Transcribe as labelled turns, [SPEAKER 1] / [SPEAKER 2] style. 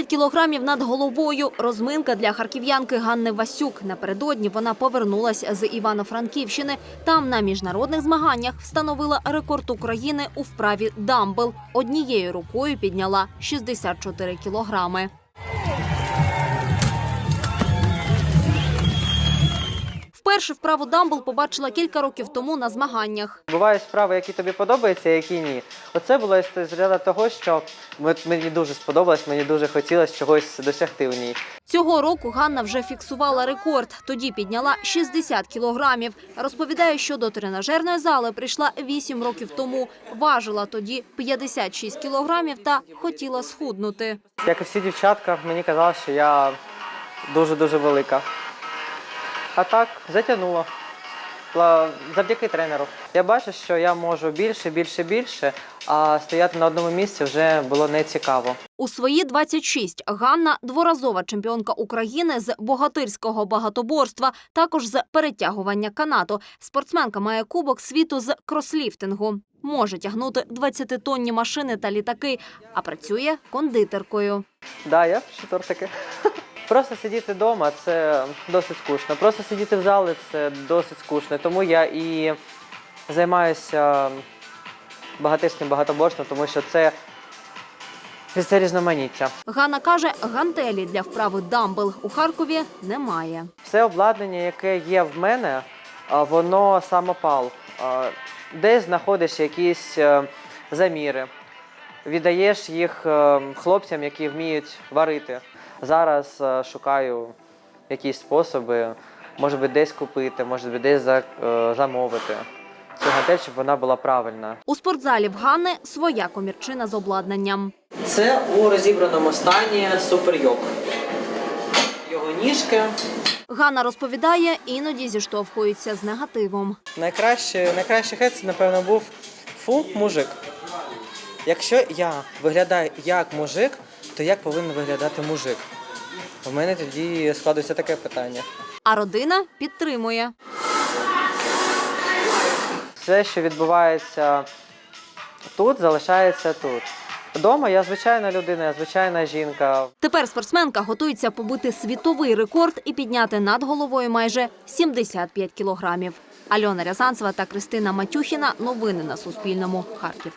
[SPEAKER 1] кілограмів над головою. Розминка для харків'янки Ганни Васюк. Напередодні вона повернулася з Івано-Франківщини. Там на міжнародних змаганнях встановила рекорд України у вправі дамбел. Однією рукою підняла 64 кілограми. Вперше вправу дамбел побачила кілька років тому на змаганнях.
[SPEAKER 2] Бувають справи, які тобі подобаються, а які ні. Оце було з ряду того, що мені дуже сподобалось, мені дуже хотілося чогось досягти в ній.
[SPEAKER 1] Цього року Ганна вже фіксувала рекорд. Тоді підняла 60 кілограмів. Розповідає, що до тренажерної зали прийшла 8 років тому. Важила тоді 56 кілограмів та хотіла схуднути.
[SPEAKER 2] Як і всі дівчатка, мені казали, що я дуже-дуже велика. А так, затягнуло. Завдяки тренеру. Я бачу, що я можу більше, більше, більше, а стояти на одному місці вже було не цікаво.
[SPEAKER 1] У свої 26 Ганна – дворазова чемпіонка України з богатирського багатоборства, також з перетягування канату. Спортсменка має кубок світу з кросліфтингу. Може тягнути 20-тонні машини та літаки, а працює кондитеркою.
[SPEAKER 2] Да, я пишу тортики. Просто сидіти вдома це досить скучно. Просто сидіти в залі це досить скучно. Тому я і займаюся багатирським багатоборством, тому що це, це різноманіття.
[SPEAKER 1] Ганна каже, гантелі для вправи дамбел у Харкові немає.
[SPEAKER 2] Все обладнання, яке є в мене, воно самопал. Десь знаходиш якісь е, заміри, віддаєш їх е, хлопцям, які вміють варити. Зараз е, шукаю якісь способи, може би десь купити, може би десь за- е, замовити. Цю гантель, щоб вона була правильна.
[SPEAKER 1] У спортзалі в Ганни своя комірчина з обладнанням.
[SPEAKER 2] Це у розібраному стані суперйок. Його ніжки.
[SPEAKER 1] Ганна розповідає, іноді зіштовхується з негативом.
[SPEAKER 2] Найкраще, найкращий хет, це, напевно, був фу, мужик. Якщо я виглядаю як мужик, то як повинен виглядати мужик? У мене тоді складується таке питання.
[SPEAKER 1] А родина підтримує.
[SPEAKER 2] Все, що відбувається тут, залишається тут. Вдома я звичайна людина, я звичайна жінка.
[SPEAKER 1] Тепер спортсменка готується побити світовий рекорд і підняти над головою майже 75 кілограмів. Альона Рязанцева та Кристина Матюхіна. Новини на Суспільному. Харків.